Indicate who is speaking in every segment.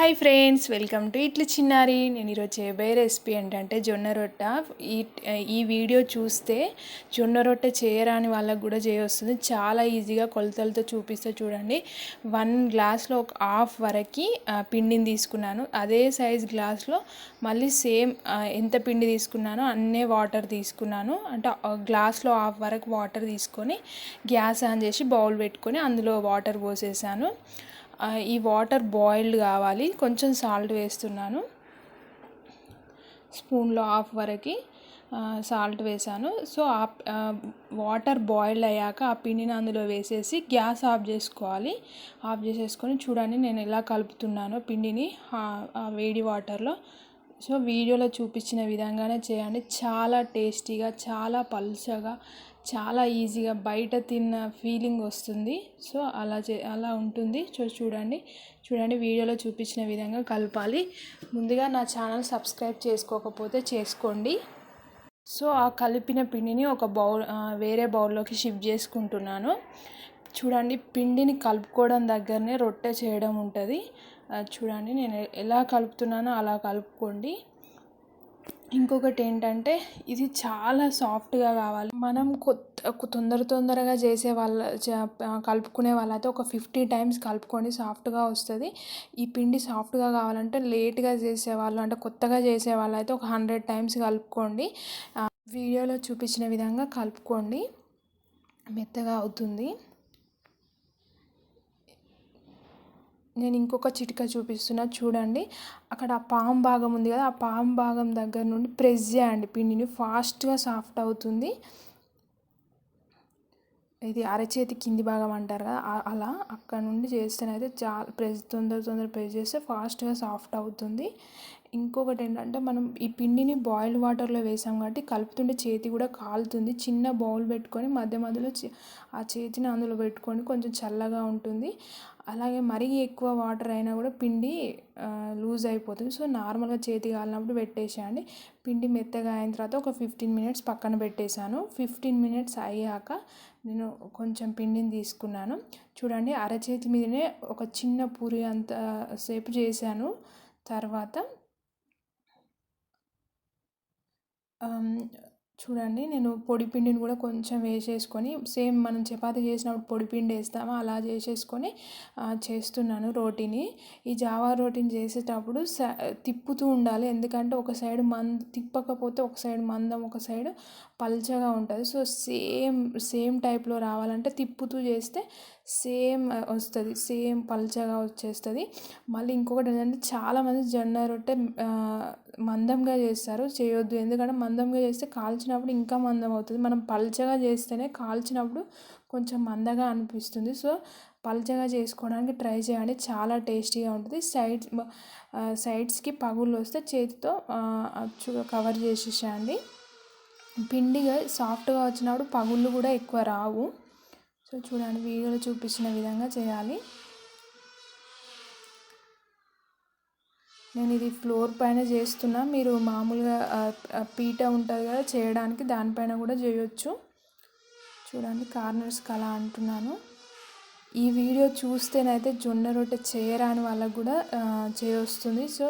Speaker 1: Hi friends welcome to ఇట్ల చిన్నారి. నేను ఈరోజు చేయబోయే రెసిపీ ఏంటంటే జొన్న రొట్ట. ఈ ఈ వీడియో చూస్తే జొన్న రొట్టె చేయరాని వాళ్ళకు కూడా చేయొస్తుంది. చాలా ఈజీగా కొలతలతో చూపిస్తే చూడండి. వన్ గ్లాస్లో ఒక హాఫ్ వరకు పిండిని తీసుకున్నాను. అదే సైజ్ గ్లాస్లో మళ్ళీ సేమ్ ఎంత పిండి తీసుకున్నానో అన్నే వాటర్ తీసుకున్నాను. అంటే గ్లాస్లో హాఫ్ వరకు వాటర్ తీసుకొని గ్యాస్ ఆన్ చేసి బౌల్ పెట్టుకొని అందులో వాటర్ పోసేసాను. ఈ వాటర్ బాయిల్డ్ కావాలి. కొంచెం సాల్ట్ వేస్తున్నాను. స్పూన్లో హాఫ్ వరకు సాల్ట్ వేసాను సో ఆ వాటర్ బాయిల్ అయ్యాక ఆ పిండిని అందులో వేసేసి గ్యాస్ ఆఫ్ చేసుకోవాలి. ఆఫ్ చేసేసుకొని చూడండి నేను ఎలా కలుపుతున్నానో పిండిని వేడి వాటర్లో. సో వీడియోలో చూపించిన విధంగానే చేయండి. చాలా టేస్టీగా చాలా పలుచగా చాలా ఈజీగా బయట తిన్న ఫీలింగ్ వస్తుంది. సో అలా చే అలా ఉంటుంది. సో చూడండి. చూడండి వీడియోలో చూపించిన విధంగా కలపాలి. ముందుగా నా ఛానల్ సబ్స్క్రైబ్ చేసుకోకపోతే చేసుకోండి. సో ఆ కలిపిన పిండిని ఒక బౌల్ వేరే బౌల్లోకి షిఫ్ట్ చేసుకుంటున్నాను. చూడండి పిండిని కలుపుకోవడం దగ్గరనే రొట్టె చేయడం ఉంటుంది. చూడండి నేను ఎలా కలుపుతున్నానో అలా కలుపుకోండి. ఇంకొకటి ఏంటంటే ఇది చాలా సాఫ్ట్గా కావాలి. మనం కొత్త తొందర తొందరగా చేసే వాళ్ళ కలుపుకునే వాళ్ళైతే ఒక ఫిఫ్టీ టైమ్స్ కలుపుకొని సాఫ్ట్గా వస్తుంది. ఈ పిండి సాఫ్ట్గా కావాలంటే లేట్గా చేసేవాళ్ళు అంటే కొత్తగా చేసే వాళ్ళైతే ఒక హండ్రెడ్ టైమ్స్ కలుపుకోండి. వీడియోలో చూపించిన విధంగా కలుపుకోండి. మెత్తగా అవుతుంది. నేను ఇంకొక చిటిక చూపిస్తున్నా చూడండి. అక్కడ ఆ పాము భాగం ఉంది కదా ఆ పాము భాగం దగ్గర నుండి ప్రెస్ చేయండి పిండిని ఫాస్ట్గా సాఫ్ట్ అవుతుంది. ఇది అరచేతి కింది భాగం అంటారు కదా అలా అక్కడ నుండి చేస్తేనైతే చాలా ప్రెస్ తొందర తొందర ప్రెస్ చేస్తే ఫాస్ట్గా సాఫ్ట్ అవుతుంది. ఇంకొకటి ఏంటంటే మనం ఈ పిండిని బాయిల్ వాటర్లో వేసాం కాబట్టి కలుపుతుంటే చేతి కూడా కాలుతుంది. చిన్న బౌల్ పెట్టుకొని మధ్య మధ్యలో ఆ చేతిని అందులో పెట్టుకొని కొంచెం చల్లగా ఉంటుంది. అలాగే మరీ ఎక్కువ వాటర్ అయినా కూడా పిండి లూజ్ అయిపోతుంది. సో నార్మల్గా చేతి కాలినప్పుడు పెట్టేసేయండి. పిండి మెత్తగా అయిన తర్వాత ఒక ఫిఫ్టీన్ మినిట్స్ పక్కన పెట్టేశాను. ఫిఫ్టీన్ మినిట్స్ అయ్యాక నేను కొంచెం పిండిని తీసుకున్నాను. చూడండి అరచేతి మీదనే ఒక చిన్న పూరి అంత సేపు చేశాను. తర్వాత చూడండి నేను పొడి పిండిని కూడా కొంచెం వేసేసుకొని సేమ్ మనం చపాతీ చేసినప్పుడు పొడి పిండి వేస్తామో అలా చేసేసుకొని చేస్తున్నాను రోటీని. ఈ జావా రోటీని చేసేటప్పుడు తిప్పుతూ ఉండాలి. ఎందుకంటే ఒక సైడ్ మంద తిప్పకపోతే ఒక సైడ్ మందం ఒక సైడ్ పల్చగా ఉంటుంది. సో సేమ్ సేమ్ టైప్లో రావాలంటే తిప్పుతూ చేస్తే సేమ్ వస్తుంది. సేమ్ పల్చగా వచ్చేస్తుంది. మళ్ళీ ఇంకొకటి ఏంటంటే చాలామంది జొన్న రొట్టె మందంగా చేస్తారు. చేయొద్దు. ఎందుకంటే మందంగా చేస్తే కాల్చినప్పుడు ఇంకా మందం అవుతుంది. మనం పల్చగా చేస్తేనే కాల్చినప్పుడు కొంచెం మందగా అనిపిస్తుంది. సో పల్చగా చేసుకోవడానికి ట్రై చేయండి. చాలా టేస్టీగా ఉంటుంది. సైడ్స్ సైడ్స్కి పగుళ్ళు వస్తే చేతితో కవర్ చేసేసేయండి. పిండిగా సాఫ్ట్గా వచ్చినప్పుడు పగుళ్ళు కూడా ఎక్కువ రావు. సో చూడండి వీడియోలో చూపించిన విధంగా చేయాలి. నేను ఇది ఫ్లోర్ పైన చేస్తున్నా. మీరు మామూలుగా పీట ఉంటుంది కదా చేయడానికి దానిపైన కూడా చేయొచ్చు. చూడండి కార్నర్స్కి అలా అంటున్నాను. ఈ వీడియో చూస్తేనైతే జొన్న రొట్టె చేయరాని వాళ్ళకు కూడా చేయొస్తుంది సో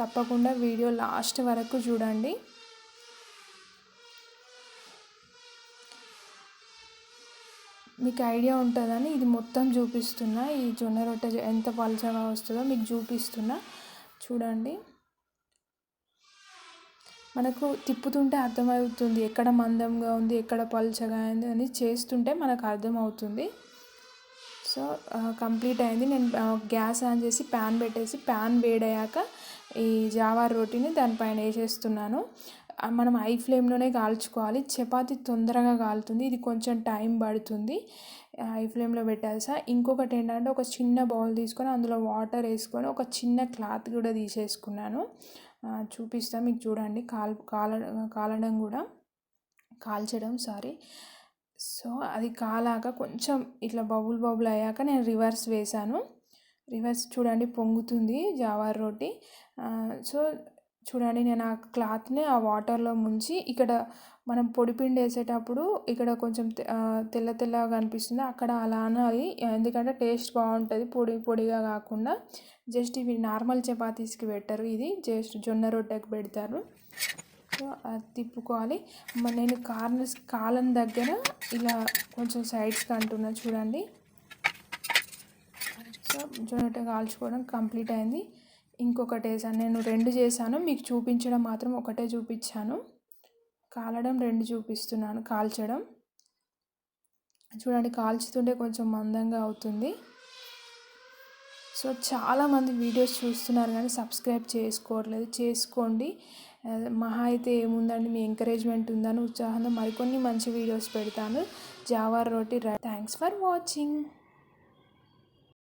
Speaker 1: తప్పకుండా వీడియో లాస్ట్ వరకు చూడండి. మీకు ఐడియా ఉంటుందని ఇది మొత్తం చూపిస్తున్నా. ఈ జొన్న రొట్టె ఎంత పలచగా వస్తుందో మీకు చూపిస్తున్నా. చూడండి. మనకు తిప్పుతుంటే అర్థమవుతుంది ఎక్కడ మందంగా ఉంది ఎక్కడ పలుచగా అయింది అని చేస్తుంటే మనకు అర్థమవుతుంది. సో కంప్లీట్ అయింది. నేను గ్యాస్ ఆన్ చేసి ప్యాన్ పెట్టేసి ప్యాన్ వేడయ్యాక ఈ జావా రోటీని దానిపైన వేసేస్తున్నాను. మనం హై ఫ్లేమ్లోనే కాల్చుకోవాలి. చపాతి తొందరగా కాలుతుంది. ఇది కొంచెం టైం పడుతుంది. హై ఫ్లేమ్లో పెట్టాల్సా ఇంకొకటి ఏంటంటే ఒక చిన్న బౌల్ తీసుకొని అందులో వాటర్ వేసుకొని ఒక చిన్న క్లాత్ కూడా తీసేసుకున్నాను. చూపిస్తాను మీకు చూడండి. కాల్ కాల కాలడం కూడా కాల్చడం సారీ. సో అది కాలాక కొంచెం ఇట్లా బబుల్ బబుల్ అయ్యాక నేను రివర్స్ వేశాను. రివర్స్ చూడండి పొంగుతుంది జావార్ రోటీ. సో చూడండి నేను ఆ క్లాత్ని ఆ వాటర్లో ముంచి ఇక్కడ మనం పొడిపిండి వేసేటప్పుడు ఇక్కడ కొంచెం తెల్ల తెల్లగా కనిపిస్తుంది అక్కడ అలా అనాలి. ఎందుకంటే టేస్ట్ బాగుంటుంది. పొడి పొడిగా కాకుండా జస్ట్ ఇవి నార్మల్ చపాతీస్కి పెట్టరు. ఇది జస్ట్ జొన్న రొట్టెకి పెడతారు. సో అది తిప్పుకోవాలి. నేను కార్నర్స్ కాలం దగ్గర ఇలా కొంచెం సైడ్స్కి అంటున్నా చూడండి. సో జొన్న రొట్టె కాల్చుకోవడం కంప్లీట్ అయింది. ఇంకొకటి వేసాను నేను రెండు చేశాను. మీకు చూపించడం మాత్రం ఒకటే చూపించాను. కాలడం రెండు చూపిస్తున్నాను కాల్చడం. చూడండి కాల్చుతుంటే కొంచెం మందంగా అవుతుంది. సో చాలామంది వీడియోస్ చూస్తున్నారు కానీ సబ్స్క్రైబ్ చేసుకోవట్లేదు. చేసుకోండి. మహా అయితే ఏముందండి? మీ ఎంకరేజ్మెంట్ ఉందని ఉత్సాహంతో మరికొన్ని మంచి వీడియోస్ పెడతాను. జావా రోటీ థ్యాంక్స్ ఫర్ వాచింగ్